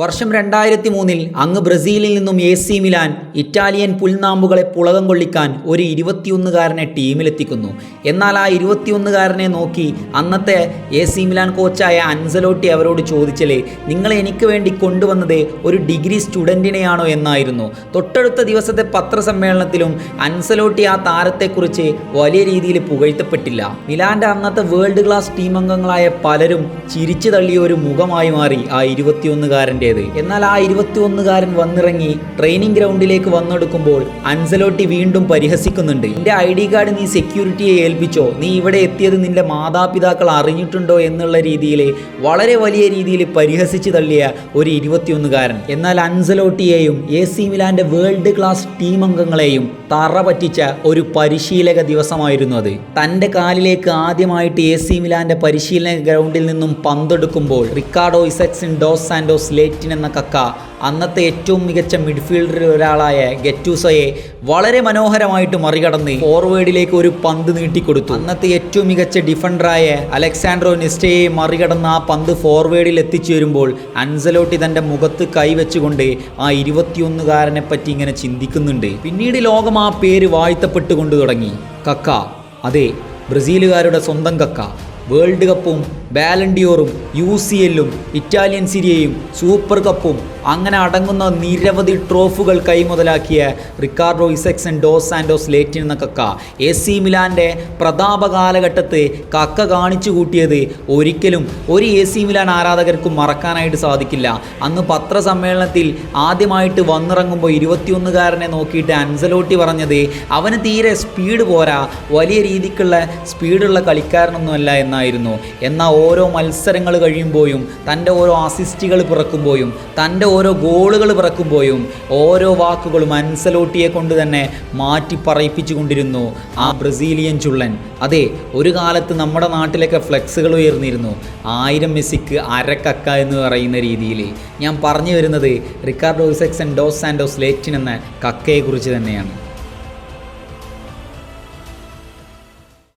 വർഷം രണ്ടായിരത്തി മൂന്നിൽ അങ്ങ് ബ്രസീലിൽ നിന്നും എ സി മിലാൻ ഇറ്റാലിയൻ പുൽനാമ്പുകളെ പുളകം കൊള്ളിക്കാൻ ഒരു ഇരുപത്തിയൊന്നുകാരനെ ടീമിലെത്തിക്കുന്നു. എന്നാൽ ആ ഇരുപത്തിയൊന്നുകാരനെ നോക്കി അന്നത്തെ എ സി മിലാൻ കോച്ചായ അൻസലോട്ടി അവരോട് ചോദിച്ചല്ലേ നിങ്ങൾ എനിക്ക് വേണ്ടി കൊണ്ടുവന്നത് ഒരു ഡിഗ്രി സ്റ്റുഡന്റിനെയാണോ എന്നായിരുന്നു. തൊട്ടടുത്ത ദിവസത്തെ പത്രസമ്മേളനത്തിലും അൻസലോട്ടി ആ താരത്തെക്കുറിച്ച് വലിയ രീതിയിൽ പുകഴ്ത്തപ്പെട്ടില്ല. മിലാന്റെ അന്നത്തെ വേൾഡ് ക്ലാസ് ടീം അംഗങ്ങളായ പലരും ചിരിച്ചു തള്ളിയ ഒരു മുഖമായി മാറി ആ ഇരുപത്തിയൊന്നുകാരന്റേത് എന്നാൽ ആ ഇരുപത്തിയൊന്നുകാരൻ വന്നിറങ്ങി ട്രെയിനിങ് ഗ്രൗണ്ടിലേക്ക് വന്നെടുക്കുമ്പോൾ അൻസലോട്ടി വീണ്ടും പരിഹസിക്കുന്നുണ്ട്. നിന്റെ ഐ ഡി കാർഡ് നീ സെക്യൂരിറ്റിയെ ഏൽപ്പിച്ചോ? നീ ഇവിടെ എത്തിയത് നിന്റെ മാതാപിതാക്കൾ അറിഞ്ഞിട്ടുണ്ടോ? എന്നുള്ള രീതിയിൽ വളരെ വലിയ രീതിയിൽ പരിഹസിച്ച് തള്ളിയ ഒരു ഇരുപത്തിയൊന്നുകാരൻ. എന്നാൽ അൻസലോട്ടിയെയും എ സി മിലാന്റെ വേൾഡ് ക്ലാസ് ടീം അംഗങ്ങളെയും തറ പറ്റിച്ച ഒരു പരിശീലക ദിവസമായിരുന്നു അത്. തന്റെ കാലിലേക്ക് ആദ്യമായിട്ട് എ സി മിലാന്റെ പരിശീലന ഗ്രൗണ്ടിൽ നിന്നും പന്തെടുക്കുമ്പോൾ Ricardo Izecson dos Santos Leite എന്ന കക്ക അന്നത്തെ ഏറ്റവും മികച്ച മിഡ്ഫീൽഡറിൽ ഒരാളായ ഗെറ്റൂസയെ വളരെ മനോഹരമായിട്ട് മറികടന്ന് ഫോർവേഡിലേക്ക് ഒരു പന്ത് നീട്ടിക്കൊടുത്തു. അന്നത്തെ ഏറ്റവും മികച്ച ഡിഫൻഡറായ അലക്സാൻഡ്രോ നിസ്റ്റയെ മറികടന്ന് ആ പന്ത് ഫോർവേഡിൽ എത്തിച്ചു വരുമ്പോൾ അൻസലോട്ടി തന്റെ മുഖത്ത് കൈവച്ചുകൊണ്ട് ആ ഇരുപത്തിയൊന്നുകാരനെ പറ്റി ഇങ്ങനെ ചിന്തിക്കുന്നുണ്ട്. പിന്നീട് ലോകം ആ പേര് വാഴ്ത്തപ്പെട്ടുകൊണ്ട് തുടങ്ങി. കക്ക അതെ ബ്രസീലുകാരുടെ സ്വന്തം കക്ക. വേൾഡ് കപ്പും ബാലൻഡിയോറും യു സി എല്ലും ഇറ്റാലിയൻ സിരിയയും സൂപ്പർ കപ്പും അങ്ങനെ അടങ്ങുന്ന നിരവധി ട്രോഫുകൾ കൈമുതലാക്കിയ Ricardo Izecson dos Santos Leite എന്ന കക്ക. എ സി മിലാന്റെ പ്രതാപ കാലഘട്ടത്ത് കക്ക കാണിച്ചു കൂട്ടിയത് ഒരിക്കലും ഒരു എ സി മിലാൻ ആരാധകർക്കും മറക്കാനായിട്ട് സാധിക്കില്ല. അന്ന് പത്രസമ്മേളനത്തിൽ ആദ്യമായിട്ട് വന്നിറങ്ങുമ്പോൾ ഇരുപത്തിയൊന്നുകാരനെ നോക്കിയിട്ട് അൻസലോട്ടി പറഞ്ഞത് അവന് തീരെ സ്പീഡ് പോരാ വലിയ രീതിക്കുള്ള സ്പീഡുള്ള കളിക്കാരനൊന്നുമല്ല എന്നായിരുന്നു. എന്നാൽ ഓരോ മത്സരങ്ങൾ കഴിയുമ്പോഴും തന്റെ ഓരോ അസിസ്റ്റുകൾ പിറക്കുമ്പോഴും തന്റെ ഓരോ ഗോളുകൾ പിറക്കുമ്പോഴും ഓരോ വാക്കുകളും അൻസലോട്ടിയെ കൊണ്ട് തന്നെ മാറ്റി പറയിപ്പിച്ചു കൊണ്ടിരുന്നു ആ ബ്രസീലിയൻ ചുള്ളൻ. അതെ ഒരു കാലത്ത് നമ്മുടെ നാട്ടിലൊക്കെ ഫ്ലെക്സുകൾ ഉയർന്നിരുന്നു. ആയിരം മെസ്സിക്ക് അരക്കക്ക എന്ന് പറയുന്ന രീതിയിൽ. ഞാൻ പറഞ്ഞു വരുന്നത് റിക്കാർഡോ ഇസെക്സൻ ഡോസ് ആൻഡോസ് ലേറ്റിൻ എന്ന കക്കയെക്കുറിച്ച് തന്നെയാണ്.